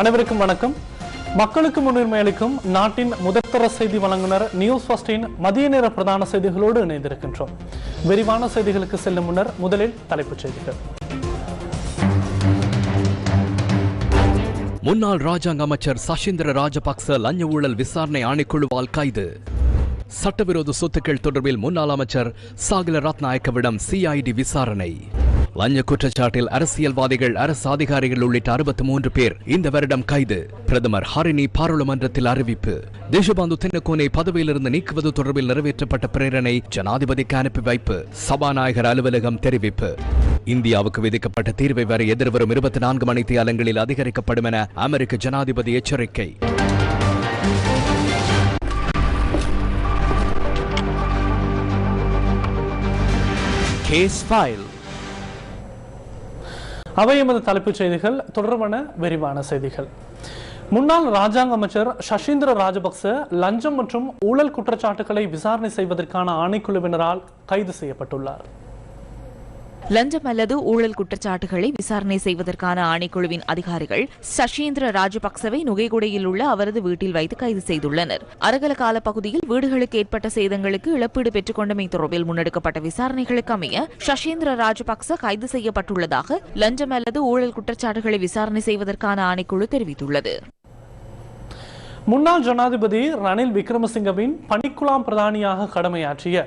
அனைவருக்கும் வணக்கம். மக்களுக்கு முன்னுரிமை அளிக்கும் நாட்டின் முதற்தர செய்தி வழங்குனர் நியூஸ் ஃபர்ஸ்டின் மதிய நேர பிரதான செய்திகளோடு இணைந்திருக்கின்றோம். விரிவான செய்திகளுக்கு செல்லும் முன்னர் முதலில் தலைப்புச் செய்திகள். முன்னாள் ராஜாங்க அமைச்சர் சஷிந்திர ராஜபக்ச லஞ்ச ஊழல் விசாரணை ஆணைக்குழுவால் கைது சட்டவிரோத சொத்துக்கள் தொடர்பில் முன்னாள் அமைச்சர் சாகில ரத்நாயக்கவிடம் சிஐடி விசாரணை. லஞ்ச குற்றச்சாட்டில் அரசியல்வாதிகள் அரசு அதிகாரிகள் உள்ளிட்ட அறுபத்தி மூன்று பேர் இந்த வருடம் கைது. பிரதமர் ஹரிணி பாராளுமன்றத்தில் அறிவிப்பு. தேசபாந்து தின்னக்கோனை பதவியிலிருந்து நீக்குவது தொடர்பில் நிறைவேற்றப்பட்ட பிரேரணை ஜனாதிபதிக்கு அனுப்பி வைப்பு. சபாநாயகர் அலுவலகம் தெரிவிப்பு. இந்தியாவுக்கு விதிக்கப்பட்ட தீர்வை வரை எதிர்வரும் இருபத்தி நான்கு மணி தியாலங்களில் அதிகரிக்கப்படும் என அமெரிக்க ஜனாதிபதி எச்சரிக்கை. கேஸ் ஃபைல் அவை எமது தலைப்புச் செய்திகள் தொடர்பான விரிவான செய்திகள். முன்னாள் ராஜாங்க அமைச்சர் சஷீந்திர ராஜபக்ச லஞ்சம் மற்றும் ஊழல் குற்றச்சாட்டுகளை விசாரணை செய்வதற்கான ஆணைக்குழுவினரால் கைது செய்யப்பட்டுள்ளார். லஞ்சம் அல்லது ஊழல் குற்றச்சாட்டுகளை விசாரணை செய்வதற்கான ஆணைக்குழுவின் அதிகாரிகள் சஷீந்திர ராஜபக்சவை நுகைகுடையில் உள்ள அவரது வீட்டில் வைத்து கைது செய்துள்ளனர். அரகல கால பகுதியில் வீடுகளுக்கு ஏற்பட்ட சேதங்களுக்கு இழப்பீடு பெற்றுக் கொண்டமை தொடர்பில் முன்னெடுக்கப்பட்ட விசாரணைகளுக்கு அமைய சஷீந்திர ராஜபக்ச கைது செய்யப்பட்டுள்ளதாக லஞ்சம் அல்லது ஊழல் குற்றச்சாட்டுகளை விசாரணை செய்வதற்கான ஆணைக்குழு தெரிவித்துள்ளது. முன்னாள் ஜனாதிபதி ரணில் விக்ரமசிங்கவின் பணிக்குழாம் பிரதானியாக கடமையாற்றிய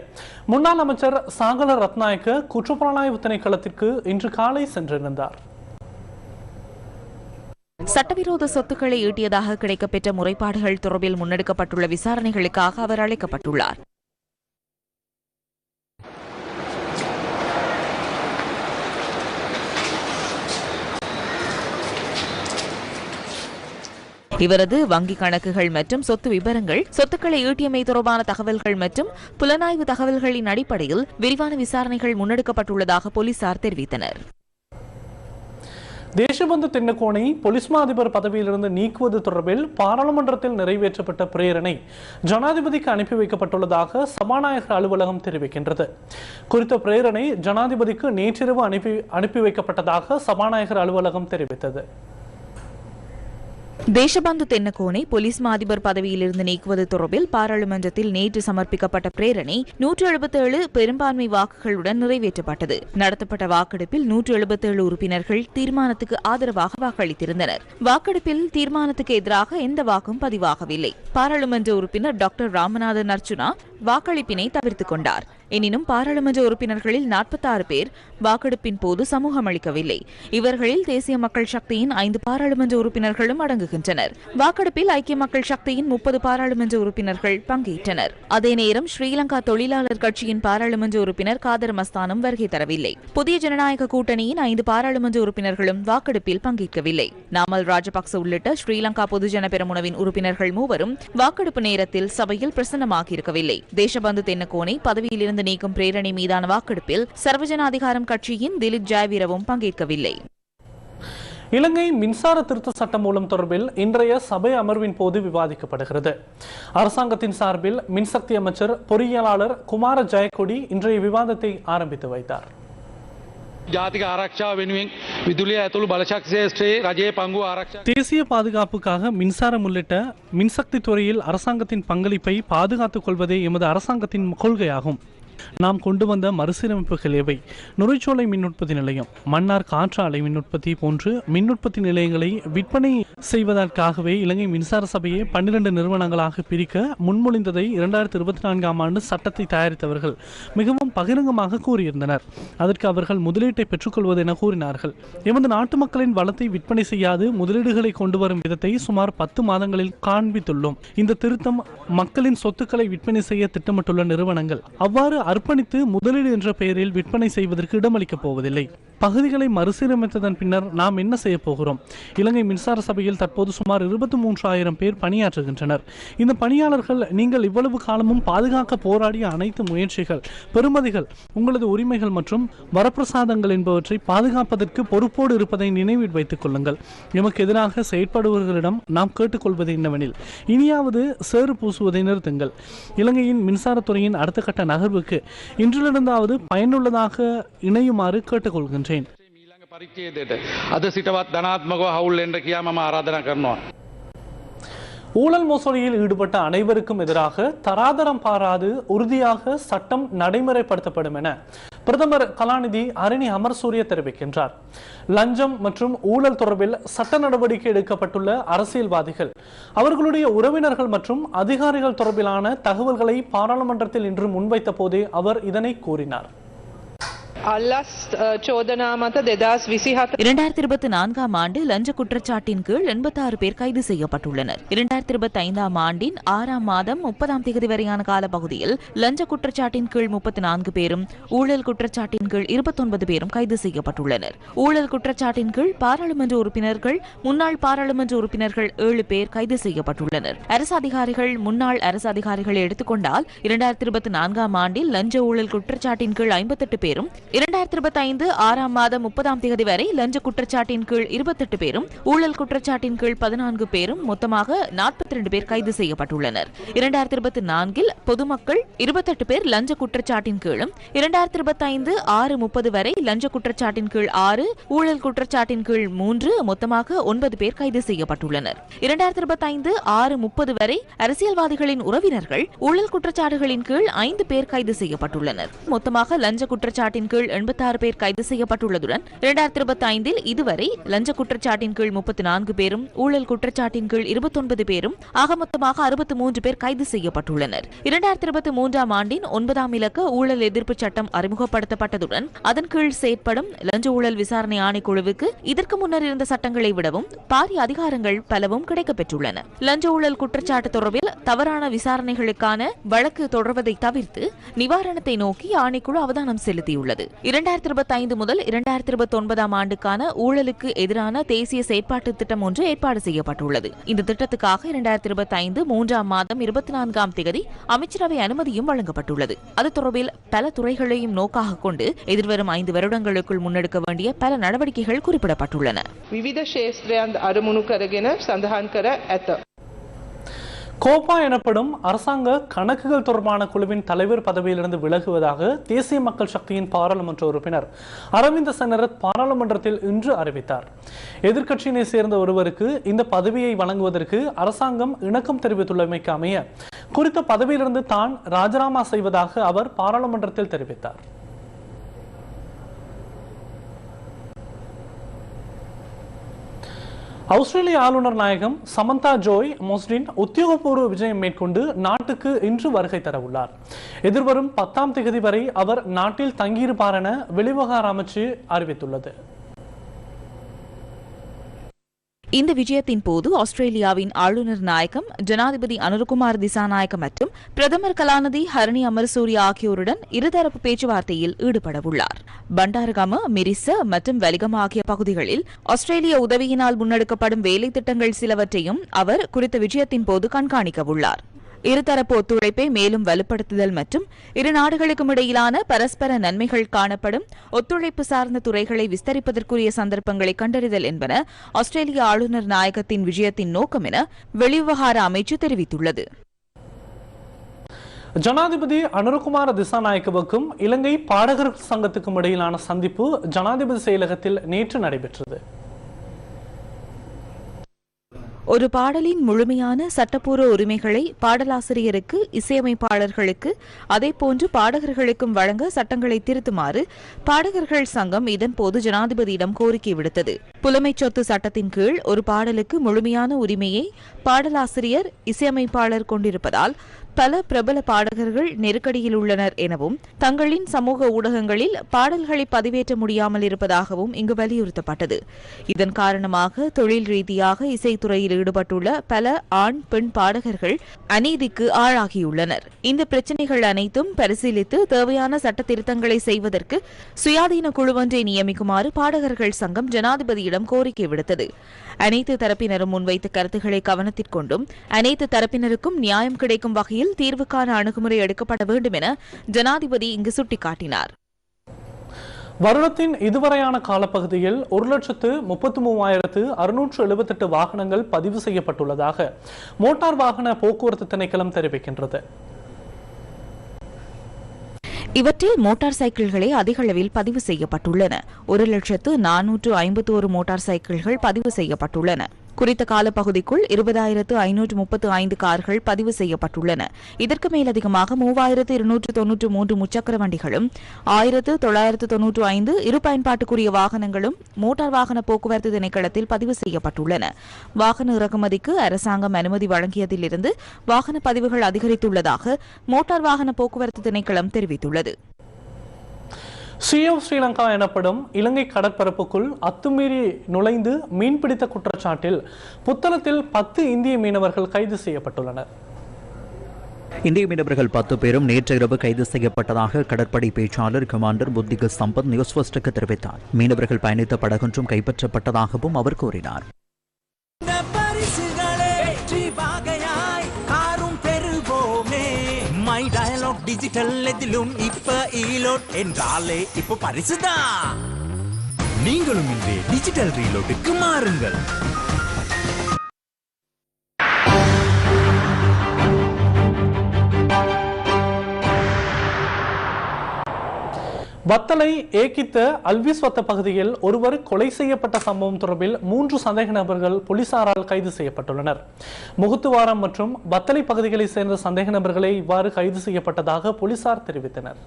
முன்னாள் அமைச்சர் சாகல ரத்நாயக்க குற்றப்புலனாய்வு திணைக்களத்திற்கு இன்று காலை சென்றிருந்தார். சட்டவிரோத சொத்துக்களை ஈட்டியதாக கிடைக்கப்பெற்ற முறைப்பாடுகள் தொடர்பில் முன்னெடுக்கப்பட்டுள்ள விசாரணைகளுக்காக அவர் அழைக்கப்பட்டுள்ளார். இவரது வங்கிக் கணக்குகள் மற்றும் சொத்து விவரங்கள் சொத்துக்களை ஈட்டியமை தொடர்பான தகவல்கள் மற்றும் புலனாய்வு தகவல்களின் அடிப்படையில் விரிவான விசாரணைகள் முன்னெடுக்கப்பட்டுள்ளதாக போலீசார் தெரிவித்தனர். தேசபந்து தென்னக்கோனை பொலிஸ் மா அதிபர் பதவியிலிருந்து நீக்குவது தொடர்பில் பாராளுமன்றத்தில் நிறைவேற்றப்பட்ட பிரேரணை ஜனாதிபதிக்கு அனுப்பி வைக்கப்பட்டுள்ளதாக சபாநாயகர் அலுவலகம் தெரிவிக்கின்றது. குறித்த பிரேரணை ஜனாதிபதிக்கு நேற்றிரவு அனுப்பி அனுப்பி வைக்கப்பட்டதாக சபாநாயகர் அலுவலகம் தெரிவித்தது. தேசபந்து தென்னக்கோனை போலீஸ் மாதிபர் பதவியிலிருந்து நீக்குவது தொடர்பில் பாராளுமன்றத்தில் நேற்று சமர்ப்பிக்கப்பட்ட பிரேரணை நூற்று எழுபத்தேழு பெரும்பான்மை வாக்குகளுடன் நிறைவேற்றப்பட்டது. நடத்தப்பட்ட வாக்கெடுப்பில் நூற்று எழுபத்தேழு உறுப்பினர்கள் தீர்மானத்துக்கு ஆதரவாக வாக்களித்திருந்தனர். வாக்கெடுப்பில் தீர்மானத்துக்கு எதிராக எந்த வாக்கும் பதிவாகவில்லை. பாராளுமன்ற உறுப்பினர் டாக்டர் ராமநாதன் அர்ச்சுனா வாக்களிப்பினை தவிர்த்துக் கொண்டார். எனினும் பாராளுமன்ற உறுப்பினர்களில் நாற்பத்தாறு பேர் வாக்கெடுப்பின் போது சமூகம் அளிக்கவில்லை. இவர்களில் தேசிய மக்கள் சக்தியின் ஐந்து பாராளுமன்ற உறுப்பினர்களும் அடங்குகின்றனர். வாக்கெடுப்பில் ஐக்கிய மக்கள் சக்தியின் முப்பது பாராளுமன்ற உறுப்பினர்கள் பங்கேற்றனர். அதே நேரம் ஸ்ரீலங்கா தொழிலாளர் கட்சியின் பாராளுமன்ற உறுப்பினர் காதர் மஸ்தானும் வருகை தரவில்லை. புதிய ஜனநாயக கூட்டணியின் ஐந்து பாராளுமன்ற உறுப்பினர்களும் வாக்கெடுப்பில் பங்கேற்கவில்லை. நாமல் ராஜபக்ச உள்ளிட்ட ஸ்ரீலங்கா பொதுஜன பெருமுனவின் உறுப்பினர்கள் மூவரும் வாக்கெடுப்பு நேரத்தில் சபையில் பிரசன்னமாக இருக்கவில்லை தேசபந்து தென்னக்கோனை பதவியிலிருந்து இருந்து நீக்கும் பிரேரணை மீதான வாக்கெடுப்பில் சர்வஜன அதிகாரம் கட்சியின் திலீப் ஜாயவீரவும் பங்கேற்கவில்லை. இலங்கை மின்சார திருத்த சட்டம் மூலம் தொடர்பில் இன்றைய சபை அமர்வின் போது விவாதிக்கப்படுகிறது. அரசாங்கத்தின் சார்பில் மின்சக்தி அமைச்சர் பொறியியலாளர் குமார ஜெயக்கொடி இன்றைய விவாதத்தை ஆரம்பித்து வைத்தார். ஜாதிக ஆராய்ச்சா வெனுவின் விதுலிய அத்துள் பலசக்தி ஸ்ரீ ரஜே பங்கு ஆராய்ச்சா தேசிய பாதுகாப்புக்காக மின்சாரம் உள்ளிட்ட மின்சக்தி துறையில் அரசாங்கத்தின் பங்களிப்பை பாதுகாத்துக் கொள்வதே எமது அரசாங்கத்தின் கொள்கையாகும். நாம் கொண்டு வந்த மறுசீரமைப்புகள் எவை? நுரைச்சோலை மின் உற்பத்தி நிலையம் மன்னார் காற்றாலை மின் உற்பத்தி போன்று மின் உற்பத்தி நிலையங்களை விற்பனை செய்வதற்காகவே இலங்கை மின்சார சபையை பன்னிரண்டு நிறுவனங்களாக பிரிக்க முன்மொழிந்ததை இரண்டாயிரத்தி இருபத்தி நான்காம் ஆண்டு சட்டத்தை தயாரித்தவர்கள் மிகவும் பகிரங்கமாக கூறியிருந்தனர். அதற்கு அவர்கள் முதலீட்டை பெற்றுக்கொள்வது என கூறினார்கள். எமது நாட்டு மக்களின் வளத்தை விற்பனை செய்யாது முதலீடுகளை கொண்டு வரும் விதத்தை சுமார் பத்து மாதங்களில் காண்பித்துள்ளோம். இந்த திருத்தம் மக்களின் சொத்துக்களை விற்பனை செய்ய திட்டமிட்டுள்ள நிறுவனங்கள். அவ்வாறு அர்ப்பணித்து முதலீடு என்ற பெயரில் விற்பனை செய்வதற்கு இடமளிக்கப் போவதில்லை. பகுதிகளை மறுசீரமைத்ததன் பின்னர் நாம் என்ன செய்ய போகிறோம்? இலங்கை மின்சார சபையில் தற்போது சுமார் இருபத்தி மூன்று ஆயிரம் பேர் பணியாற்றுகின்றனர். இந்த பணியாளர்கள் நீங்கள் இவ்வளவு காலமும் பாதுகாக்க போராடிய அனைத்து முயற்சிகள் பெறுமதிகள் உங்களது உரிமைகள் மற்றும் வரப்பிரசாதங்கள் என்பவற்றை பாதுகாப்பதற்கு பொறுப்போடு இருப்பதை நினைவில் வைத்துக் கொள்ளுங்கள். எமக்கு எதிராக செயற்படுபவர்களிடம் நாம் கேட்டுக்கொள்வது என்னவெனில் இனியாவது சேறு பூசுவதை நிறுத்துங்கள். இலங்கையின் மின்சாரத்துறையின் அடுத்த கட்ட நகர்வுக்கு இன்றிலிருந்தாவது பயனுள்ளதாக இணையுமாறு கேட்டுக்கொள்கின்றனர். මීළඟ පරිච්ඡේදයට අද සිටවත් ධනාත්මකව හවුල් එන්න කියා මම ආරාධනා කරනවා. ஊழல் மோசடியில் ஈடுபட்ட அனைவருக்கும் எதிராக தராதரம் பாராது உறுதியாக சட்டம் நடைமுறைப்படுத்தப்படும் என பிரதமர் கலாநிதி அரணி அமர்சூரிய தெரிவிக்கின்றார் லஞ்சம் மற்றும் ஊழல் தொடர்பில் சட்ட நடவடிக்கை எடுக்கப்பட்டுள்ள அரசியல்வாதிகள் அவர்களுடைய உறவினர்கள் மற்றும் அதிகாரிகள் தொடர்பிலான தகவல்களை பாராளுமன்றத்தில் இன்று முன்வைத்த போதே அவர் இதனை கூறினார் இரண்டாயிரத்தி இருபத்தி நான்காம் ஆண்டு லஞ்ச குற்றச்சாட்டின் கீழ் எண்பத்தாறு பேர் கைது செய்யப்பட்டுள்ளனர். இரண்டாயிரத்தி இருபத்தி ஐந்தாம் ஆண்டின் ஆறாம் மாதம் முப்பதாம் தேதி வரையான காலப்பகுதியில் லஞ்ச குற்றச்சாட்டின் கீழ் முப்பத்தி நான்கு பேரும் ஊழல் குற்றச்சாட்டின் கீழ் இருபத்தொன்பது பேரும் கைது செய்யப்பட்டுள்ளனர். ஊழல் குற்றச்சாட்டின் கீழ் பாராளுமன்ற உறுப்பினர்கள் முன்னாள் பாராளுமன்ற உறுப்பினர்கள் ஏழு பேர் கைது செய்யப்பட்டுள்ளனர். அரசு அதிகாரிகள் முன்னாள் அரசு அதிகாரிகளை எடுத்துக்கொண்டால் இரண்டாயிரத்தி இருபத்தி நான்காம் ஆண்டில் லஞ்ச ஊழல் குற்றச்சாட்டின் கீழ் ஐம்பத்தெட்டு பேரும் இரண்டாயிரத்தி இருபத்தி ஐந்து ஆறாம் மாதம் முப்பதாம் தேதி வரை லஞ்ச குற்றச்சாட்டின் கீழ் இருபத்தெட்டு பேரும் ஊழல் குற்றச்சாட்டின் கீழ் பதினான்கு பேரும் மொத்தமாக நாற்பத்தி ரெண்டு பேர் கைது செய்யப்பட்டுள்ளனர். இரண்டாயிரத்தி இருபத்தி நான்கில் பொதுமக்கள் இருபத்தெட்டு பேர் லஞ்ச குற்றச்சாட்டின் கீழும் இரண்டாயிரத்தி இருபத்தி ஐந்து ஆறு முப்பது வரை லஞ்ச குற்றச்சாட்டின் கீழ் ஆறு ஊழல் குற்றச்சாட்டின் கீழ் மூன்று மொத்தமாக ஒன்பது பேர் கைது செய்யப்பட்டுள்ளனர். இரண்டாயிரத்தி இருபத்தி ஐந்து ஆறு முப்பது வரை அரசியல்வாதிகளின் உறவினர்கள் ஊழல் குற்றச்சாட்டுகளின் கீழ் ஐந்து பேர் கைது செய்யப்பட்டுள்ளனர். மொத்தமாக லஞ்ச குற்றச்சாட்டின் கீழ் எண்பத்தாறு பேர் கைது செய்யப்பட்டுள்ளதுடன் இரண்டாயிரத்தி இருபத்தி ஐந்தில் இதுவரை லஞ்ச குற்றச்சாட்டின் கீழ் முப்பத்தி நான்கு பேரும் ஊழல் குற்றச்சாட்டின் கீழ் இருபத்தொன்பது பேரும் ஆக மொத்தமாக அறுபத்தி மூன்று பேர் கைது செய்யப்பட்டுள்ளனர். இரண்டாயிரத்தி இருபத்தி மூன்றாம் ஆண்டின் ஒன்பதாம் இலக்க ஊழல் எதிர்ப்பு சட்டம் அறிமுகப்படுத்தப்பட்டதுடன் அதன் கீழ் செயற்படும் லஞ்ச ஊழல் விசாரணை ஆணைக்குழுவுக்கு இதற்கு முன்னர் இருந்த சட்டங்களை விடவும் பாரிய அதிகாரங்கள் பலவும் கிடைக்கப்பெற்றுள்ளன. லஞ்ச ஊழல் குற்றச்சாட்டு தொடர்பில் தவறான விசாரணைகளுக்கான வழக்கு தொடர்வதை தவிர்த்து நிவாரணத்தை நோக்கி ஆணைக்குழு அவதானம் செலுத்தியுள்ளது. இரண்டாயிரத்தி இருபத்தி ஐந்து முதல் இரண்டாயிரத்தி இருபத்தி ஒன்பதாம் ஆண்டுக்கான ஊழலுக்கு எதிரான தேசிய செயற்பாட்டு திட்டம் ஒன்று ஏற்பாடு செய்யப்பட்டுள்ளது இந்த திட்டத்துக்காக இரண்டாயிரத்தி இருபத்தி ஐந்து மூன்றாம் மாதம் இருபத்தி நான்காம் தேதி அமைச்சரவை அனுமதியும் வழங்கப்பட்டுள்ளது அது தொடர்பில் பல துறைகளையும் நோக்காக கொண்டு எதிர்வரும் ஐந்து வருடங்களுக்குள் முன்னெடுக்க வேண்டிய பல நடவடிக்கைகள் குறிப்பிடப்பட்டுள்ளன විවිධ ශේත්‍රයන් අරමුණු කරගෙන සඳහන් කර ඇත. கோப்பா எனப்படும் அரசாங்க கணக்குகள் தொடர்பான குழுவின் தலைவர் பதவியிலிருந்து விலகுவதாக தேசிய மக்கள் சக்தியின் பாராளுமன்ற உறுப்பினர் அரவிந்த சனரத் பாராளுமன்றத்தில் இன்று அறிவித்தார். எதிர்க்கட்சியினை சேர்ந்த ஒருவருக்கு இந்த பதவியை வழங்குவதற்கு அரசாங்கம் இணக்கம் தெரிவித்துள்ளமைக்கு அமைய குறித்த பதவியிலிருந்து தான் ராஜினாமா செய்வதாக அவர் பாராளுமன்றத்தில் தெரிவித்தார். ஆஸ்திரேலிய ஆளுநர் நாயகம் சமந்தா ஜோய் மொஸ்டின் உத்தியோகபூர்வ விஜயம் மேற்கொண்டு நாட்டுக்கு இன்று வருகை தர உள்ளார் எதிர்வரும் பத்தாம் தேதி வரை அவர் நாட்டில் தங்கியிருப்பார் என வெளிவகார அமைச்சு அறிவித்துள்ளது. இந்த விஜயத்தின் போது ஆஸ்திரேலியாவின் ஆளுநர் நாயகம் ஜனாதிபதி அனுர்குமார் திசாநாயகம் மற்றும் பிரதமர் கலாநிதி ஹரணி அமர்சூரிய ஆகியோருடன் இருதரப்பு பேச்சுவார்த்தையில் ஈடுபடவுள்ளார். பண்டாரகம மிரிச மற்றும் வெலிகம் ஆகிய பகுதிகளில் ஆஸ்திரேலிய உதவியினால் முன்னெடுக்கப்படும் வேலை திட்டங்கள் சிலவற்றையும் அவர் குறித்த விஜயத்தின் போது கண்காணிக்கவுள்ளார். இருதரப்பு ஒத்துழைப்பை மேலும் வலுப்படுத்துதல் மற்றும் இரு நாடுகளுக்கும் இடையிலான பரஸ்பர நன்மைகள் காணப்படும். ஒத்துழைப்பு சார்ந்த துறைகளை விஸ்தரிப்பதற்குரிய சந்தர்ப்பங்களை கண்டறிதல் என்பன ஆஸ்திரேலிய ஆளுநர் நாயகத்தின் விஜயத்தின் நோக்கம் என வெளிவிவகார அமைச்சு தெரிவித்துள்ளது. ஜனாதிபதி அனுரகுமார திசாநாயக்கவுக்கும் இலங்கை பாடகர் சங்கத்துக்கும் இடையிலான சந்திப்பு ஜனாதிபதி செயலகத்தில் நேற்று நடைபெற்றது. ஒரு பாடலின் முழுமையான சட்டப்பூர்வ உரிமைகளை பாடலாசிரியருக்கு இசையமைப்பாளர்களுக்கு அதேபோன்று பாடகர்களுக்கும் வழங்க சட்டங்களை திருத்துமாறு பாடகர்கள் சங்கம் இதன்போது ஜனாதிபதியிடம் கோரிக்கை விடுத்தது. புலமைச் சொத்து சட்டத்தின் கீழ் ஒரு பாடலுக்கு முழுமையான உரிமையை பாடலாசிரியர் இசையமைப்பாளர் கொண்டிருப்பதால் பல பிரபல பாடகர்கள் நெருக்கடியில் உள்ளனர் எனவும் தங்களின் சமூக ஊடகங்களில் பாடல்களை பதிவேற்ற முடியாமல் இருப்பதாகவும் இங்கு வலியுறுத்தப்பட்டது. இதன் காரணமாக தொழில் ரீதியாக இசைத்துறையில் ஈடுபட்டுள்ள பல ஆண் பெண் பாடகர்கள் அநீதிக்கு ஆளாகியுள்ளனர். இந்த பிரச்சினைகள் அனைத்தும் பரிசீலித்து தேவையான சட்ட திருத்தங்களை செய்வதற்கு சுயாதீன குழுவொன்றை நியமிக்குமாறு பாடகர்கள் சங்கம் ஜனாதிபதியிடம் கோரிக்கை விடுத்தது. அனைத்து தரப்பினரும் முன்வைத்த கருத்துக்களை கவனத்திற்கொண்டும் அனைத்து தரப்பினருக்கும் நியாயம் கிடைக்கும் வகையில் தீர்வுக்கான அணுகுமுறை எடுக்கப்பட வேண்டும் என ஜனாதிபதி இங்கு சுட்டிக்காட்டினார். வருடத்தின் இதுவரையான காலப்பகுதியில் ஒரு லட்சத்து முப்பத்தி மூவாயிரத்து அறுநூற்று எழுபத்தெட்டு வாகனங்கள் பதிவு செய்யப்பட்டுள்ளதாக மோட்டார் வாகன போக்குவரத்து திணைக்களம் தெரிவிக்கின்றது. இவற்றில் மோட்டார் சைக்கிள்களே அதிக அளவில் பதிவு செய்யப்பட்டுள்ளன. ஒரு லட்சத்து நானூற்று ஐம்பத்தி ஒரு மோட்டார் சைக்கிள்கள் பதிவு செய்யப்பட்டுள்ளன. குறித்த காலப்பகுதிக்குள் இருபதாயிரத்து ஐநூற்று முப்பத்து ஐந்து கார்கள் பதிவு செய்யப்பட்டுள்ளன. இதற்கு மேலதிகமாக மூவாயிரத்து இருநூற்று தொன்னூற்று மூன்று முச்சக்கர வண்டிகளும் ஆயிரத்து தொள்ளாயிரத்து தொன்னூற்று ஐந்து இரு பயன்பாட்டுக்குரிய வாகனங்களும் மோட்டார் வாகன போக்குவரத்து திணைக்களத்தில் பதிவு செய்யப்பட்டுள்ளன. வாகன இறக்குமதிக்கு அரசாங்கம் அனுமதி வழங்கியதிலிருந்து வாகன பதிவுகள் அதிகரித்துள்ளதாக மோட்டார் வாகன போக்குவரத்து திணைக்களம் தெரிவித்துள்ளது. சியோ ஸ்ரீலங்கா எனப்படும் இலங்கை கடற்பரப்புக்குள் அத்துமீறி நுழைந்து மீன்பிடித்த குற்றச்சாட்டில் புத்தளத்தில் பத்து இந்திய மீனவர்கள் கைது செய்யப்பட்டுள்ளனர். இந்திய மீனவர்கள் பத்து பேரும் நேற்று இரவு கைது செய்யப்பட்டதாக கடற்படை பேச்சாளர் கமாண்டர் புத்திக சம்பத் நியூஸ் தெரிவித்தார். மீனவர்கள் பயணித்த படகொன்றும் கைப்பற்றப்பட்டதாகவும் அவர் கூறினார். டயலாக் டிஜிட்டல் எதிலும் இப்ப ஈலோட் என்றாலே இப்ப பரிசுதான். நீங்களும் இன்றே டிஜிட்டல் ரீலோட்டுக்கு மாறுங்கள். வத்தலை ஏக்கித்த அல்விஸ்வத்த பகுதியில் ஒருவர் கொலை செய்யப்பட்ட சம்பவம் தொடர்பில் மூன்று சந்தேக நபர்கள் போலீசாரால் கைது செய்யப்பட்டுள்ளனர். முகுத்துவாரம் மற்றும் வத்தலை பகுதிகளைச் சேர்ந்த சந்தேக நபர்களே இவ்வாறு கைது செய்யப்பட்டதாக போலீசார் தெரிவித்தனர்.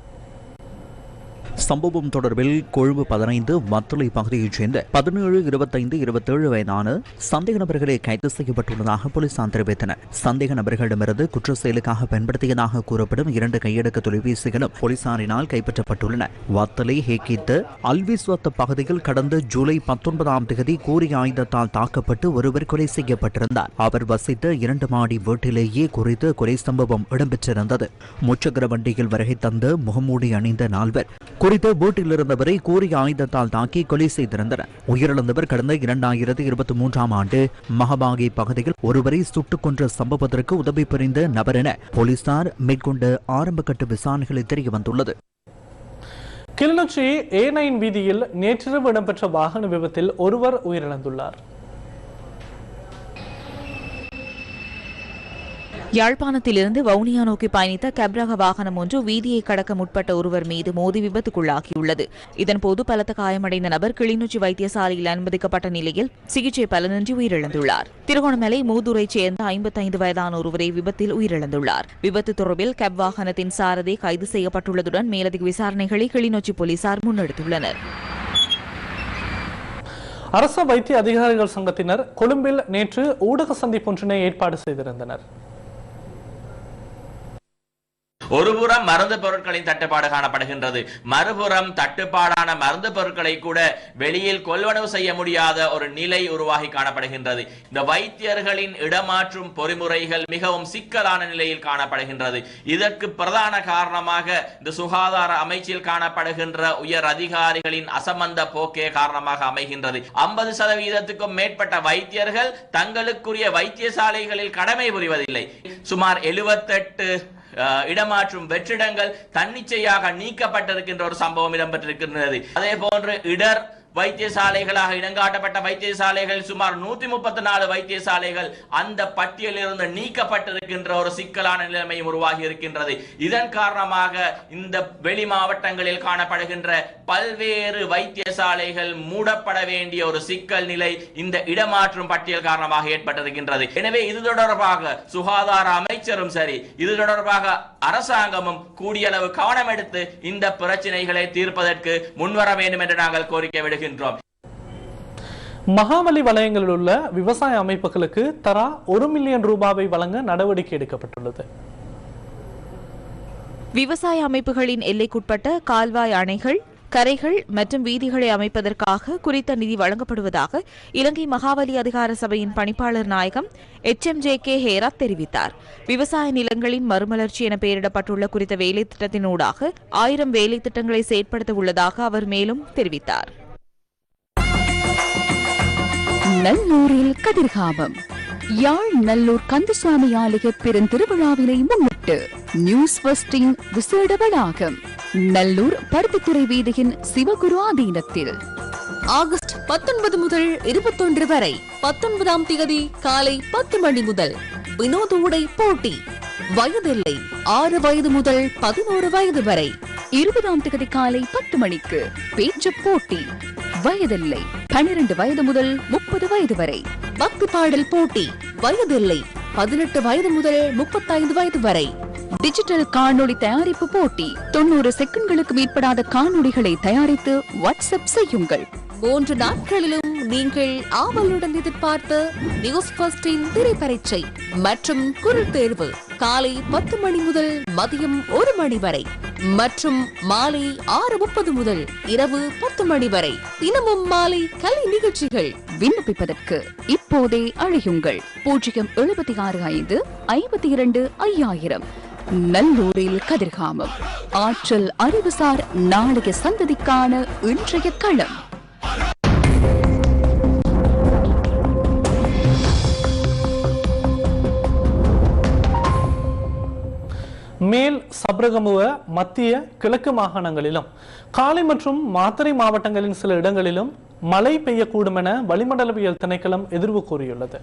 சம்பவம் தொடர்பில் கொழும்பு பதினைந்து மத்துளை பகுதியைச் சேர்ந்த பதினேழு இருபத்தைந்து இருபத்தேழு வயதான சந்தேக நபர்களே கைது செய்யப்பட்டுள்ளதாக போலீசார் தெரிவித்தனர். சந்தேக நபர்களிடமிருந்து குற்ற செயலுக்காக பயன்படுத்தியதாக கூறப்படும் இரண்டு கையடக்க தொலைபேசிகளும் போலீசாரினால் கைப்பற்றப்பட்டுள்ளன. வத்தலை ஹேகித்து அல்விஸ்வத்த பகுதியில் கடந்த ஜூலை பத்தொன்பதாம் தேதி கூறிய ஆயுதத்தால் தாக்கப்பட்டு ஒருவர் கொலை செய்யப்பட்டிருந்தார். அவர் வசித்த இரண்டு மாடி வீட்டிலேயே குறித்து கொலை சம்பவம் இடம்பெற்றிருந்தது. முச்சக்கர வண்டியில் வருகை தந்த முகமூடி அணிந்த நால்வர் குறித்த வீட்டில் இருந்தவரை கூறிய ஆயுதத்தால் தாக்கி கொலை செய்திருந்தனர். உயிரிழந்தவர் கடந்த இரண்டாயிரத்தி இருபத்தி மூன்றாம் ஆண்டு மகபாகி பகுதியில் ஒருவரை சுட்டுக் கொன்ற சம்பவத்திற்கு உதவி புரிந்த நபர் என போலீசார் மேற்கொண்ட ஆரம்பகட்ட விசாரணைகளில் தெரிய வந்துள்ளது கிளிநொச்சி ஏ நைன் வீதியில் நேற்றிரவு இடம்பெற்ற வாகன விபத்தில் ஒருவர் உயிரிழந்துள்ளார். யாழ்ப்பாணத்திலிருந்து வவுனியா நோக்கி பயணித்த கப்ரக வாகனம் ஒன்று வீதியை கடக்க முற்பட்ட ஒருவர் மீது மோதி விபத்துக்குள்ளாகியுள்ளது. இதன்போது பலத்த காயமடைந்த நபர் கிளிநொச்சி வைத்தியசாலையில் அனுமதிக்கப்பட்ட நிலையில் சிகிச்சை பலனின்றி உயிரிழந்துள்ளார். திருகோணமலை மூதூரைச் சேர்ந்த ஐம்பத்தைந்து வயதான ஒருவரை விபத்தில் உயிரிழந்துள்ளார். விபத்து தொடர்பில் கப் வாகனத்தின் சாரதி கைது செய்யப்பட்டுள்ளதுடன் மேலதிக விசாரணைகளை கிளிநொச்சி போலீசார் முன்னெடுத்துள்ளனர். அரச வைத்திய அதிகாரிகள் சங்கத்தினர் கொழும்பில் நேற்று ஊடக சந்திப்பொன்றினை ஏற்பாடு செய்திருந்தனர். ஒருபுறம் மருந்து பொருட்களின் தட்டுப்பாடு காணப்படுகின்றது மறுபுறம் தட்டுப்பாடான மருந்து பொருட்களை கூட வெளியில் கொள்வனவு செய்ய முடியாத ஒரு நிலை உருவாகி காணப்படுகின்றது. இந்த வைத்தியர்களின் இடமாற்றும் பொறிமுறைகள் மிகவும் சிக்கலான நிலையில் காணப்படுகின்றது. இதற்கு பிரதான காரணமாக இந்த சுகாதார அமைச்சில் காணப்படுகின்ற உயர் அதிகாரிகளின் அசமந்த போக்கே காரணமாக அமைகின்றது. ஐம்பது சதவீதத்துக்கும் மேற்பட்ட வைத்தியர்கள் தங்களுக்குரிய வைத்தியசாலைகளில் கடமை புரிவதில்லை. சுமார் எழுபத்தெட்டு இடமாற்றும் வெற்றிடங்கள் தன்னிச்சையாக நீக்கப்பட்டிருக்கின்ற ஒரு சம்பவம் இடம்பெற்றிருக்கின்றது. அதே போன்று இடர் வைத்தியசாலைகளாக இடங்காட்டப்பட்ட வைத்தியசாலைகள் சுமார் நூத்தி முப்பத்தி நாலு வைத்தியசாலைகள் அந்த பட்டியலிலிருந்து நீக்கப்பட்டிருக்கின்ற ஒரு சிக்கலான நிலைமையும் உருவாகி இருக்கின்றது. இதன் காரணமாக இந்த வெளி மாவட்டங்களில் காணப்படுகின்ற பல்வேறு வைத்தியசாலைகள் மூடப்பட வேண்டிய ஒரு சிக்கல் நிலை இந்த இடமாற்றும் பட்டியல் காரணமாக ஏற்பட்டிருக்கின்றது. எனவே இது தொடர்பாக சுகாதார அமைச்சரும் சரி இது தொடர்பாக அரசாங்கமும் கூடிய அளவு கவனம் எடுத்து இந்த பிரச்சனைகளை தீர்ப்பதற்கு முன்வர வேண்டும் என்று நாங்கள் கோரிக்கை விடுகின்றோம் மகாவலி வலயங்களில் உள்ள விவசாய அமைப்புகளுக்கு தரா ஒரு மில்லியன் ரூபாவை வழங்க நடவடிக்கை எடுக்கப்பட்டுள்ளது. விவசாய அமைப்புகளின் எல்லைக்குட்பட்ட கால்வாய் அணைகள் கரைகள் மற்றும் வீதிகளை அமைப்பதற்காக குறித்த நிதி வழங்கப்படுவதாக இலங்கை மகாவலி அதிகார சபையின் பணிப்பாளர் நாயகம் H M J K Herath தெரிவித்தார். விவசாய நிலங்களின் மறுமலர்ச்சி என பெயரிடப்பட்டுள்ள குறித்த வேலை திட்டத்தினூடாக ஆயிரம் வேலை திட்டங்களை செயற்படுத்த உள்ளதாக அவர் மேலும் தெரிவித்தார். நல்லூரில் கதிர்காமம். யாழ் நல்லூர் கந்தசுவாமி ஆலய பெருந்திருவிழாவினை முன்னிட்டு நியூஸ் ஃபர்ஸ்டின் விசேட வளாகம் நல்லூர் பருத்தித்துறை வீதியின் சிவகுரு ஆதீனத்தில். ஆகஸ்ட் பத்தொன்பது முதல் இருபத்தொன்று வரை பத்தொன்பதாம் தேதி காலை பத்து மணி முதல் வினோத உடை போட்டி. வயதில்லை ஆறு வயது முதல் பதினோரு வயது வரை இருபதாம் தேதி காலை பத்து மணிக்கு பேச்சு போட்டி. வயதில்லை பனிரெண்டு வயது முதல் முப்பது வயது வரை. பக்தி பாடல் போட்டி வயதில்லை பதினெட்டு வயது முதல் முப்பத்தைந்து வயது வரை. டிஜிட்டல் காணொளி தயாரிப்பு போட்டி தொண்ணூறு செகண்ட்களுக்கு மேற்படாத காணொளிகளை தயாரித்து வாட்ஸ்அப் செய்யுங்கள். மூன்று நாட்களிலும் நீங்கள் ஆவலுடன் எதிர்பார்த்த நியூஸ் பஸ்டின் திரைப்பரீட்சை மற்றும் குரல் தேர்வு காலை பத்து மணி முதல் மதியம் ஒரு மணி வரை மற்றும் மாலை ஆறு முப்பது முதல் இரவு பத்து மணி வரை. தினமும் மாலை கலை நிகழ்ச்சிகள் விண்ணப்பிப்பதற்கு இப்போதே அழையுங்கள் பூஜ்ஜியம் எழுபத்தி ஆறு ஐந்து ஐம்பத்தி இரண்டு ஐயாயிரம். நல்லூரில் கதிர்காமம். ஆற்றல் அறிவுசார் நாளைய சந்ததிக்கான இன்றைய களம். சப்ரகமுவ மத்திய கிழக்கு மாகாணங்களிலும் காலை மற்றும் மாத்தறை மாவட்டங்களின் சில இடங்களிலும் மழை பெய்யக்கூடும் என வளிமண்டலவியல் திணைக்களம் எதிர்வு கூறியுள்ளது.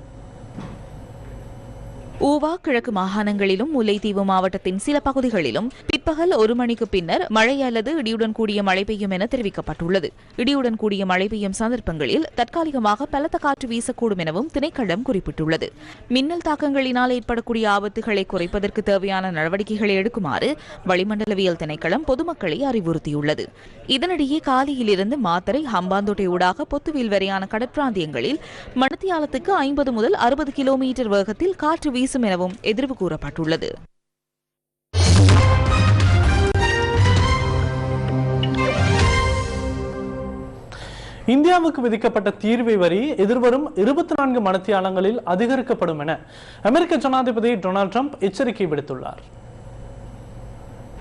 ஊவா கிழக்கு மாகாணங்களிலும் முல்லைத்தீவு மாவட்டத்தின் சில பகுதிகளிலும் பிற்பகல் ஒரு மணிக்கு பின்னர் மழை அல்லது இடியுடன் கூடிய மழை பெய்யும் என தெரிவிக்கப்பட்டுள்ளது. இடியுடன் கூடிய மழை பெய்யும் சந்தர்ப்பங்களில் தற்காலிகமாக பலத்த காற்று வீசக்கூடும் எனவும் திணைக்களம் குறிப்பிட்டுள்ளது. மின்னல் தாக்கங்களினால் ஏற்படக்கூடிய ஆபத்துகளை குறைப்பதற்கு தேவையான நடவடிக்கைகளை எடுக்குமாறு வளிமண்டலவியல் திணைக்களம் பொதுமக்களை அறிவுறுத்தியுள்ளது. இதனிடையே காலியிலிருந்து மாத்தரை ஹம்பாந்தோட்டை ஊடாக பொத்துவில் வரையான கடற்பிராந்தியங்களில் மணத்தியாலத்துக்கு ஐம்பது முதல் அறுபது கிலோமீட்டர் வேகத்தில் காற்று வீசும் எனவும் எதிர்வு கூறப்பட்டுள்ளது. இந்தியாவுக்கு விதிக்கப்பட்ட தீர்வை வரி எதிர்வரும் இருபத்தி நான்கு மணத்தியாலங்களில் அதிகரிக்கப்படும் என அமெரிக்க ஜனாதிபதி டொனால்ட் ட்ரம்ப் எச்சரிக்கை விடுத்துள்ளார்.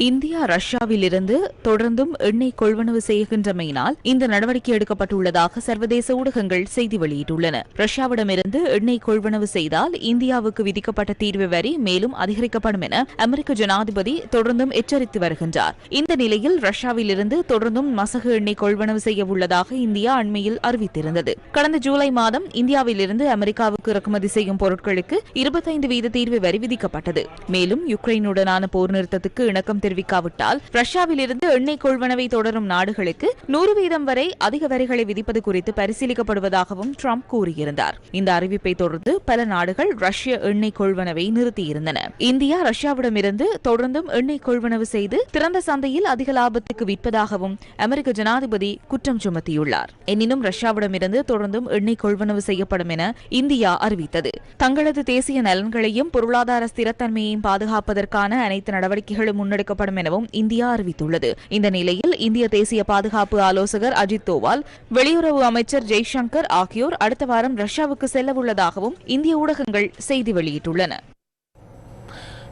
இந்தியா ரஷ்யாவிலிருந்து தொடர்ந்தும் எண்ணெய் கொள்வனவு செய்கின்றமையினால் இந்த நடவடிக்கை எடுக்கப்பட்டுள்ளதாக சர்வதேச ஊடகங்கள் செய்தி வெளியிட்டுள்ளன. ரஷ்யாவிடமிருந்து எண்ணெய் கொள்வனவு செய்தால் இந்தியாவுக்கு விதிக்கப்பட்ட தீர்வு வரி மேலும் அதிகரிக்கப்படும் என அமெரிக்க ஜனாதிபதி தொடர்ந்தும் எச்சரித்து வருகின்றார். இந்த நிலையில் ரஷ்யாவிலிருந்து தொடர்ந்தும் மசகு எண்ணெய் கொள்வனவு செய்ய உள்ளதாக இந்தியா அண்மையில் அறிவித்திருந்தது. கடந்த ஜூலை மாதம் இந்தியாவிலிருந்து அமெரிக்காவுக்கு இறக்குமதி செய்யும் பொருட்களுக்கு இருபத்தைந்து வீத தீர்வு வரி விதிக்கப்பட்டது. மேலும் யுக்ரைனுடனான போர் நிறுத்தத்துக்கு இணக்கம் தெரிவிக்காவிட்டால் ரஷ்யாவிலிருந்து எண்ணெய் கொள்வனவை தொடரும் நாடுகளுக்கு நூறு வீதம் வரை அதிக வரிகளை விதிப்பது குறித்து பரிசீலிக்கப்படுவதாகவும் ட்ரம்ப் கூறியிருந்தார். இந்த அறிவிப்பை தொடர்ந்து பல நாடுகள் ரஷ்ய எண்ணெய் கொள்வனவை நிறுத்தியிருந்தன. இந்தியா ரஷ்யாவிடமிருந்து தொடர்ந்தும் எண்ணெய் கொள்வனவு செய்து திறந்த சந்தையில் அதிக லாபத்துக்கு விற்பதாகவும் அமெரிக்க ஜனாதிபதி குற்றம் சுமத்தியுள்ளார். எனினும் ரஷ்யாவிடமிருந்து தொடர்ந்தும் எண்ணெய் கொள்வனவு செய்யப்படும் என இந்தியா அறிவித்தது. தங்களது தேசிய நலன்களையும் பொருளாதார ஸ்திரத்தன்மையையும் பாதுகாப்பதற்கான அனைத்து நடவடிக்கைகளும் முன்னெடுக்கப்படும் எனவும் இந்தியா அறிவித்துள்ளது. இந்த நிலையில் இந்திய தேசிய பாதுகாப்பு ஆலோசகர் அஜித் தோவால் வெளியுறவு அமைச்சர் ஜெய்சங்கர் ஆகியோர் அடுத்த வாரம் ரஷ்யாவுக்கு செல்லவுள்ளதாகவும் இந்திய ஊடகங்கள் செய்தி வெளியிட்டுள்ளன.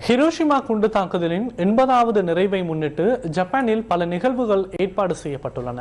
ஹிரோஷிமா குண்டு தாக்குதலின் எண்பதாவது நிறைவை முன்னிட்டு ஜப்பானில் பல நிகழ்வுகள் ஏற்பாடு செய்யப்பட்டுள்ளன.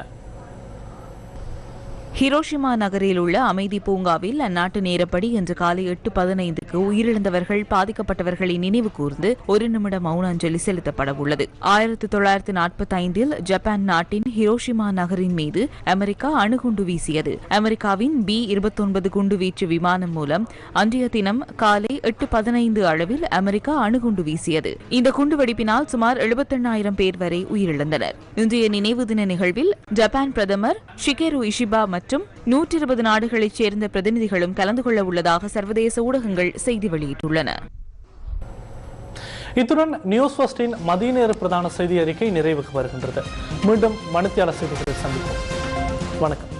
ஹிரோஷிமா நகரில் உள்ள அமைதி பூங்காவில் அந்நாட்டு நேரப்படி இன்று காலை எட்டு பதினைந்துக்கு உயிரிழந்தவர்கள் பாதிக்கப்பட்டவர்களை நினைவு கூர்ந்து ஒரு நிமிட மௌன அஞ்சலி செலுத்தப்பட உள்ளது. ஆயிரத்தி தொள்ளாயிரத்தி நாற்பத்தி ஐந்தில் ஜப்பான் நாட்டின் ஹிரோஷிமா நகரின் மீது அமெரிக்கா அணுகுண்டு வீசியது. அமெரிக்காவின் பி இருபத்தொன்பது குண்டு வீச்சு விமானம் மூலம் அன்றைய தினம் காலை எட்டு பதினைந்து அளவில் அமெரிக்கா அணுகுண்டு வீசியது. இந்த குண்டுவெடிப்பினால் சுமார் எழுபத்தெண்ணாயிரம் பேர் வரை உயிரிழந்தனர். இன்றைய நினைவு தின நிகழ்வில் ஜப்பான் பிரதமர் ஷிகேரு இஷிபா மற்றும் நூற்றி இருபது நாடுகளைச் சேர்ந்த பிரதிநிதிகளும் கலந்து கொள்ள உள்ளதாக சர்வதேச ஊடகங்கள் செய்தி வெளியிட்டுள்ளன. இத்துடன் நியூஸ் ஃபர்ஸ்டின் மதிய நேர பிரதான செய்தி அறிக்கை நிறைவுக்கு வருகின்றது. மீண்டும் மணித்தியால செய்திகளை சந்திப்போம். வணக்கம்.